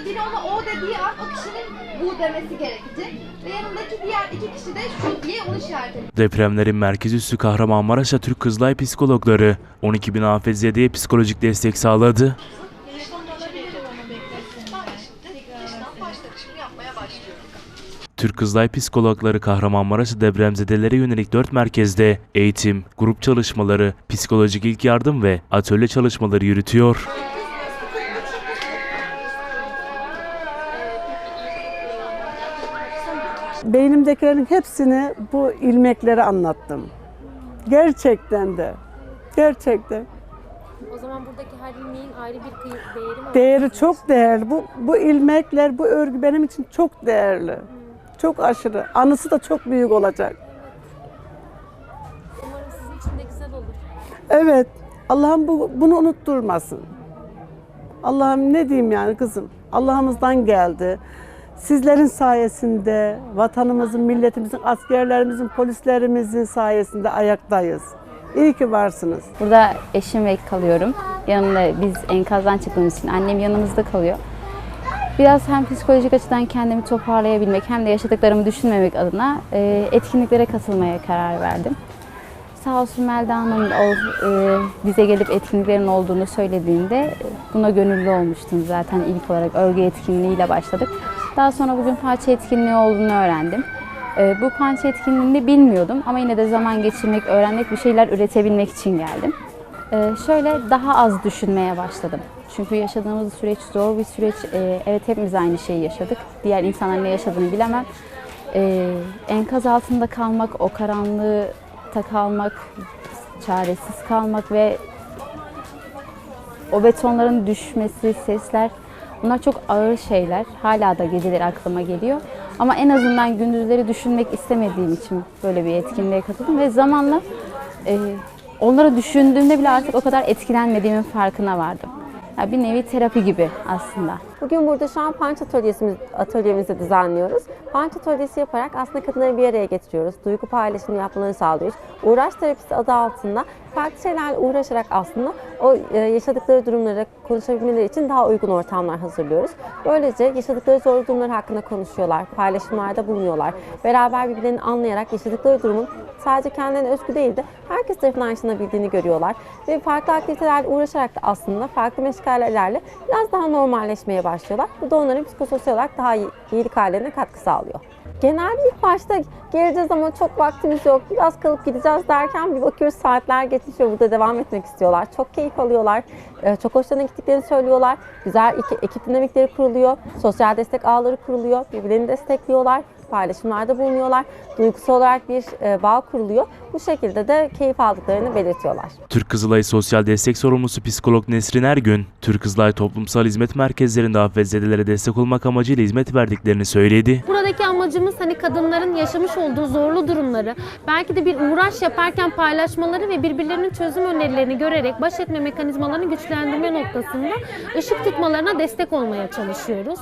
Aslında biri ona o dediği an o kişinin bu demesi gerekecek. Ve yanındaki diğer iki kişi de şu diye onu işaret edecek. Depremlerin merkez üssü Kahramanmaraş'ta Türk Kızılay psikologları 12 bin afetzedeye psikolojik destek sağladı. Türk Kızılay psikologları Kahramanmaraş'ta depremzedelere yönelik 4 merkezde eğitim, grup çalışmaları, psikolojik ilk yardım ve atölye çalışmaları yürütüyor. Beynimdekilerin hepsini bu ilmeklere anlattım. Gerçekten de. Gerçekten. O zaman buradaki her ilmeğin ayrı bir değeri mi var? Değeri çok değerli. Bu, bu ilmekler, bu örgü benim için çok değerli. Çok aşırı. Anısı da çok büyük olacak. Umarım sizin için de güzel olur. Evet. Allah'ım bu, bunu unutturmasın. Allah'ım ne diyeyim yani kızım. Allah'ımızdan geldi. Sizlerin sayesinde, vatanımızın, milletimizin, askerlerimizin, polislerimizin sayesinde ayaktayız. İyi ki varsınız. Burada eşim ve kalıyorum. Yanımda biz enkazdan çıktığımız için annem yanımızda kalıyor. Biraz hem psikolojik açıdan kendimi toparlayabilmek hem de yaşadıklarımı düşünmemek adına e, etkinliklere katılmaya karar verdim. Sağ olsun Melda Hanım e, bize gelip etkinliklerin olduğunu söylediğinde buna gönüllü olmuştum zaten ilk olarak örgü etkinliğiyle başladık. Daha sonra bugün parça etkinliği olduğunu öğrendim. E, bu parça etkinliğini bilmiyordum ama yine de zaman geçirmek, öğrenmek, bir şeyler üretebilmek için geldim. E, şöyle daha az düşünmeye başladım. Çünkü yaşadığımız süreç zor bir süreç. E, evet hepimiz aynı şeyi yaşadık. Diğer insanların ne yaşadığını bilemem. E, enkaz altında kalmak, o karanlığı ta kalmak, çaresiz kalmak ve o betonların düşmesi, sesler bunlar çok ağır şeyler. Hala da geceleri aklıma geliyor. Ama en azından gündüzleri düşünmek istemediğim için böyle bir etkinliğe katıldım ve zamanla e, onları düşündüğümde bile artık o kadar etkilenmediğimin farkına vardım. Ya bir nevi terapi gibi aslında. Bugün burada şu an panç atölyemizi, atölyemizi düzenliyoruz. Panç atölyesi yaparak aslında kadınları bir araya getiriyoruz. Duygu paylaşımı yapmalarını sağlıyoruz. Uğraş terapisi adı altında farklı şeylerle uğraşarak aslında o e, yaşadıkları durumları konuşabilmeleri için daha uygun ortamlar hazırlıyoruz. Böylece yaşadıkları zor durumlar hakkında konuşuyorlar, paylaşımlarda bulunuyorlar. Beraber birbirlerini anlayarak yaşadıkları durumun sadece kendilerine özgü değil de herkes tarafından yaşanabildiğini görüyorlar. Ve farklı aktivitelerle uğraşarak da aslında farklı meşgalelerle biraz daha normalleşmeye başlıyorlar. Bu da onların psikososyal olarak daha iyi, iyilik hallerine katkı sağlıyor. Genelde ilk başta geleceğiz ama çok vaktimiz yok, biraz kalıp gideceğiz derken bir bakıyoruz saatler ve burada devam etmek istiyorlar. Çok keyif alıyorlar, e, çok hoşlarına gittiklerini söylüyorlar. Güzel ekip dinamikleri kuruluyor, sosyal destek ağları kuruluyor, birbirlerini destekliyorlar, paylaşımlarda bulunuyorlar. Duygusal olarak bir e, bağ kuruluyor. Bu şekilde de keyif aldıklarını belirtiyorlar. Türk Kızılay Sosyal Destek Sorumlusu Psikolog Nesrin Ergün, Türk Kızılay Toplumsal Hizmet Merkezlerinde afetzedelere destek olmak amacıyla hizmet verdiklerini söyledi. Buradaki amacımız hani kadınların yaşamış olduğu zorlu durumları, belki de bir uğraş yaparken paylaşmaları ve birbirlerinin çözüm önerilerini görerek baş etme mekanizmalarını güçlendirme noktasında ışık tutmalarına destek olmaya çalışıyoruz.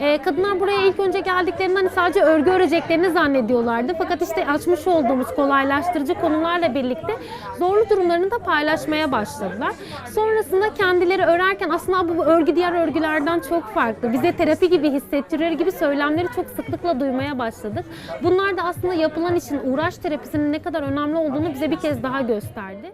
Ee, kadınlar buraya ilk önce geldiklerinde hani sadece örgü öreceklerini zannediyorlardı. Fakat işte açmış olduğumuz kolaylaştırıcı konularla birlikte zorlu durumlarını da paylaşmaya başladılar. Sonrasında kendileri örerken aslında bu örgü diğer örgülerden çok farklı. Bize terapi gibi hissettiriyor gibi söylemleri çok sıklıkla duymaya başladık. Bunlar da aslında yapılan işin uğraş terapisinin ne kadar önemli olduğunu bize bir kez daha gösterdi.